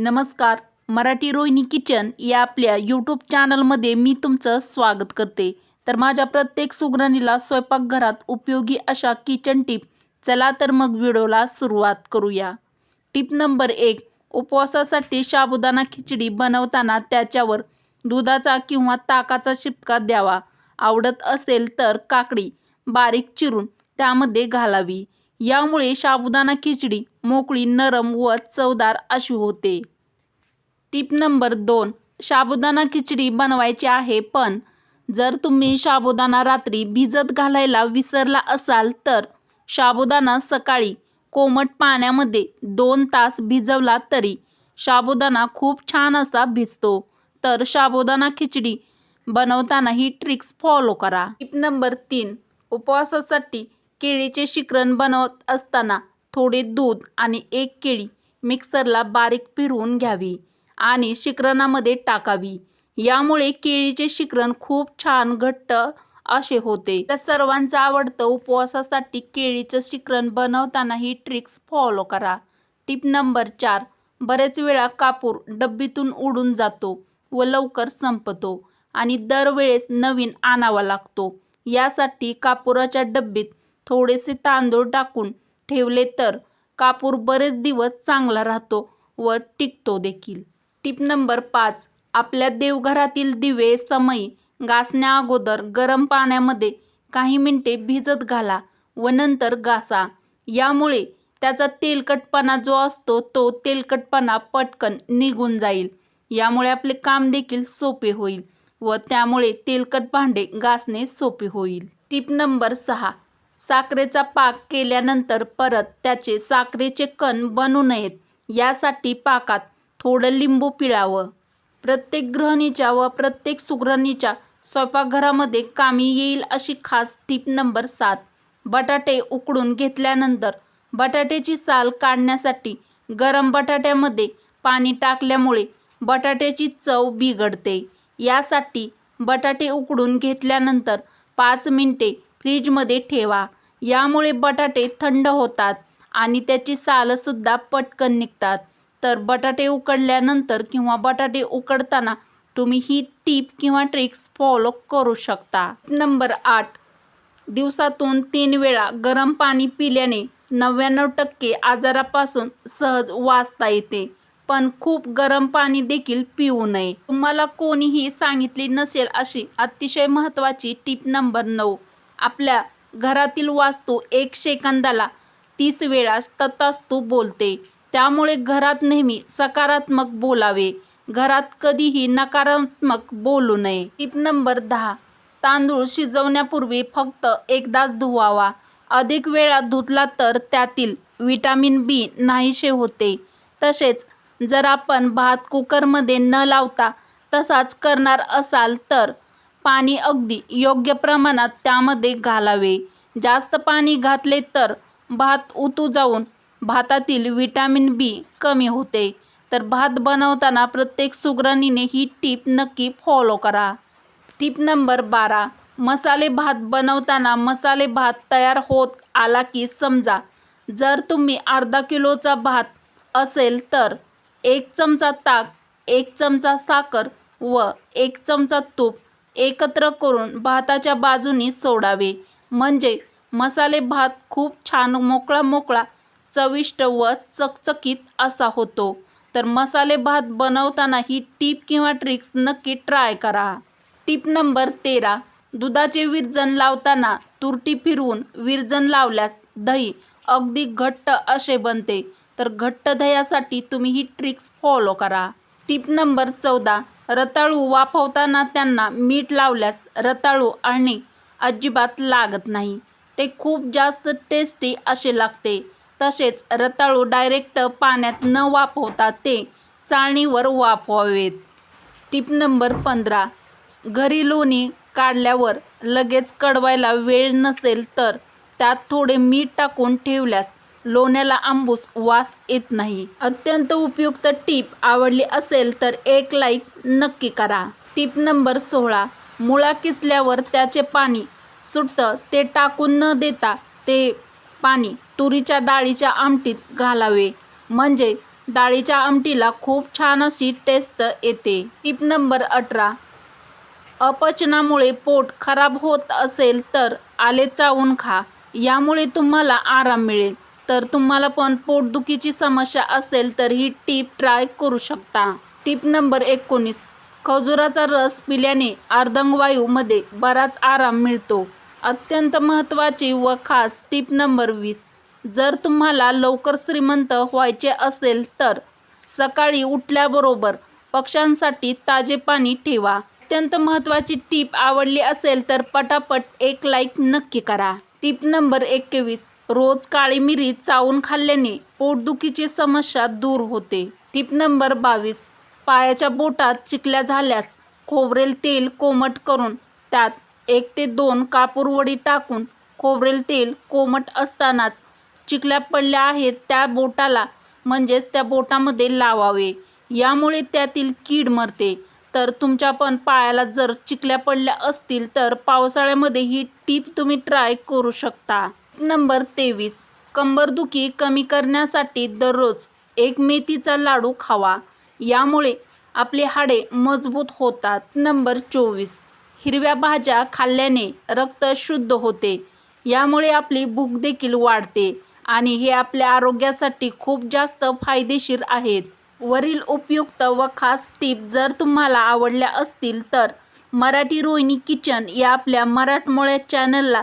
नमस्कार. मराठी रोहिणी किचन या आपल्या यूट्यूब चॅनलमध्ये मी तुमचं स्वागत करते. तर माझ्या प्रत्येक सुगरणीला स्वयंपाकघरात उपयोगी अशा किचन टिप चला तर मग व्हिडिओला सुरुवात करूया. टिप नंबर एक उपवासासाठी साबुदाणा खिचडी बनवताना त्याच्यावर दुधाचा किंवा ताकाचा शिपका द्यावा. आवडत असेल तर काकडी बारीक चिरून त्यामध्ये घालावी. यामुळे साबुदाणा खिचडी मोकळी नरम व चवदार अशी होते. टिप नंबर दोन साबुदाणा खिचडी बनवायची आहे पण जर तुम्ही साबुदाणा रात्री भिजत घालायला विसरला असाल तर साबुदाणा सकाळी कोमट पाण्यामध्ये दोन तास भिजवला तरी साबुदाणा खूप छान असा भिजतो. तर साबुदाणा खिचडी बनवताना ही ट्रिक्स फॉलो करा. टिप नंबर तीन उपवासासाठी केळीचे शिकरण बनवत असताना थोडे दूध आणि एक केळी मिक्सरला बारीक फिरवून घ्यावी आणि शिकरणामध्ये टाकावी. यामुळे केळीचे शिकरण खूप छान घट्ट असे होते. तर सर्वांचं आवडतं उपवासासाठी केळीचं शिकरण बनवताना ही ट्रिक्स फॉलो करा. टिप नंबर चार बरेच वेळा कापूर डब्बीतून उडून जातो व लवकर संपतो आणि दरवेळेस नवीन आणावा लागतो. यासाठी कापुराच्या डब्बीत थोडेसे तांदूळ टाकून ठेवले तर कापूर बरेच दिवस चांगला राहतो व टिकतो देखील. टिप नंबर पाच. आपल्या देवघरातील दिवे समयी घासण्या अगोदर गरम पाण्यामध्ये काही मिनटे भिजत घाला व नंतर घासा यामुळे त्याचा तेलकटपणा जो असतो तो तेलकटपणा पटकन निघून जाईल. यामुळे आपले काम देखील सोपे होईल व त्यामुळे तेलकट भांडे घासणे सोपे होईल. टिप नंबर सहा. साखरेचा पाक केल्यानंतर परत त्याचे साखरेचे कण बनू नयेत यासाठी पाकात थोडं लिंबू पिळावं. प्रत्येक गृहिणीच्या व प्रत्येक सुगरणीच्या स्वयंपाकघरामध्ये कामी येईल अशी खास टीप नंबर सात. बटाटे उकडून घेतल्यानंतर बटाट्याची साल काढण्यासाठी गरम बटाट्यामध्ये पाणी टाकल्यामुळे बटाट्याची चव बिघडते. यासाठी बटाटे उकडून घेतल्यानंतर पाच मिनिटे फ्रीजमध्ये ठेवा. यामुळे बटाटे थंड होतात आणि त्याची सालंसुद्धा पटकन निघतात. तर बटाटे उकडल्यानंतर किंवा बटाटे उकडताना तुम्ही ही टीप किंवा ट्रिक्स फॉलो करू शकता. नंबर आठ दिवसातून तीन वेळा गरम पाणी पिल्याने नव्याण्णव टक्के आजारापासून सहज वाचता येते. पण खूप गरम पाणी देखील पिऊ नये. तुम्हाला कोणीही सांगितली नसेल अशी अतिशय महत्त्वाची टीप नंबर नऊ. आपल्या घरातील वास्तू एक सेकंदाला तीस वेळा तथास्तू बोलते. त्यामुळे घरात नेहमी सकारात्मक बोलावे. घरात कधीही नकारात्मक बोलू नये. टिप नंबर दहा. तांदूळ शिजवण्यापूर्वी फक्त एकदाच धुवावा. अधिक वेळा धुतला तर त्यातील विटॅमिन बी नाहीसे होते. तसेच जर आपण भात कुकरमध्ये न लावता तसाच करणार असाल तर पाणी अगदी योग्य प्रमाणात त्यामध्ये घालावे. जास्त पाणी घातले तर भात उतू जाऊन भातातील विटॅमिन बी कमी होते. तर भात बनवताना प्रत्येक सुगरणीने ही टीप नक्की फॉलो करा. टीप नंबर बारा. मसाले भात बनवताना मसाले भात तयार होत आला की समजा जर तुम्ही अर्धा किलोचा भात असेल तर एक चमचा ताक एक चमचा साखर व एक चमचा तूप एकत्र करून भाताच्या बाजूनी सोडावे. म्हणजे मसाले भात खूप छान मोकळा मोकळा चविष्ट व चकचकीत असा होतो. तर मसाले भात बनवताना ही टीप किंवा ट्रिक्स नक्की ट्राय करा. टीप नंबर तेरा दुधाचे विरजन लावताना तुरटी फिरवून विरजन लावल्यास दही अगदी घट्ट असे बनते. तर घट्ट दह्यासाठी तुम्ही ही ट्रिक्स फॉलो करा. टीप नंबर चौदा रताळू वाफवताना त्यांना मीठ लावल्यास रताळू आणि अजिबात लागत नाही. ते खूप जास्त टेस्टी असे लागते. तसेच रताळू डायरेक्ट पाण्यात न वाफवता ते चाळणीवर वाफवावेत. टिप नंबर पंधरा. घरी लोणी काढल्यावर लगेच कडवायला वेळ नसेल तर त्यात थोडे मीठ टाकून ठेवल्यास लोण्याला आंबूस वास येत नाही. अत्यंत उपयुक्त टीप आवडली असेल तर एक लाईक नक्की करा. टीप नंबर सोळा मुळा किसल्यावर त्याचे पाणी सुटतं ते टाकून न देता ते पाणी तुरीच्या डाळीच्या आमटीत घालावे. म्हणजे डाळीच्या आमटीला खूप छान अशी टेस्ट येते. टीप नंबर अठरा अपचनामुळे पोट खराब होत असेल तर आले चावून खा. यामुळे तुम्हाला आराम मिळेल. तर तुम्हाला पण पोटदुखीची समस्या असेल तर ही टीप ट्राय करू शकता. टीप नंबर एकोणीस. खजुराचा रस पिल्याने अर्धंगवायूमध्ये बराच आराम मिळतो. अत्यंत महत्त्वाची व खास टीप नंबर वीस. जर तुम्हाला लवकर श्रीमंत व्हायचे असेल तर सकाळी उठल्याबरोबर पक्ष्यांसाठी ताजे पाणी ठेवा. अत्यंत महत्त्वाची टीप आवडली असेल तर पटापट एक लाईक नक्की करा. टीप नंबर एकवीस. रोज काळी मिरी चावून खाल्ल्याने पोटदुखीची समस्या दूर होते. टीप नंबर बावीस. पायाच्या बोटात चिकल्या झाल्यास खोबरेल तेल कोमट करून त्यात एक ते दोन कापूरवडी टाकून खोबरेल तेल कोमट असतानाच चिकल्या पडल्या आहेत त्या बोटाला म्हणजेच त्या बोटामध्ये लावावे. यामुळे त्यातील कीड मरते. तर तुमच्या पण पायाला जर चिकल्या पडल्या असतील तर पावसाळ्यामध्ये ही टीप तुम्ही ट्राय करू शकता. नंबर तेवीस. कंबरदुखी कमी करण्यासाठी दररोज एक मेथीचा लाडू खावा. यामुळे आपले हाडे मजबूत होतात. नंबर चोवीस. हिरव्या भाज्या खाल्ल्याने रक्त शुद्ध होते. यामुळे आपली भूक देखील वाढते आणि हे आपल्या आरोग्यासाठी खूप जास्त फायदेशीर आहेत. वरील उपयुक्त व खास टीप जर तुम्हाला आवडल्या असतील तर मराठी रोहिणी किचन या आपल्या मराठमोळ्या चॅनलला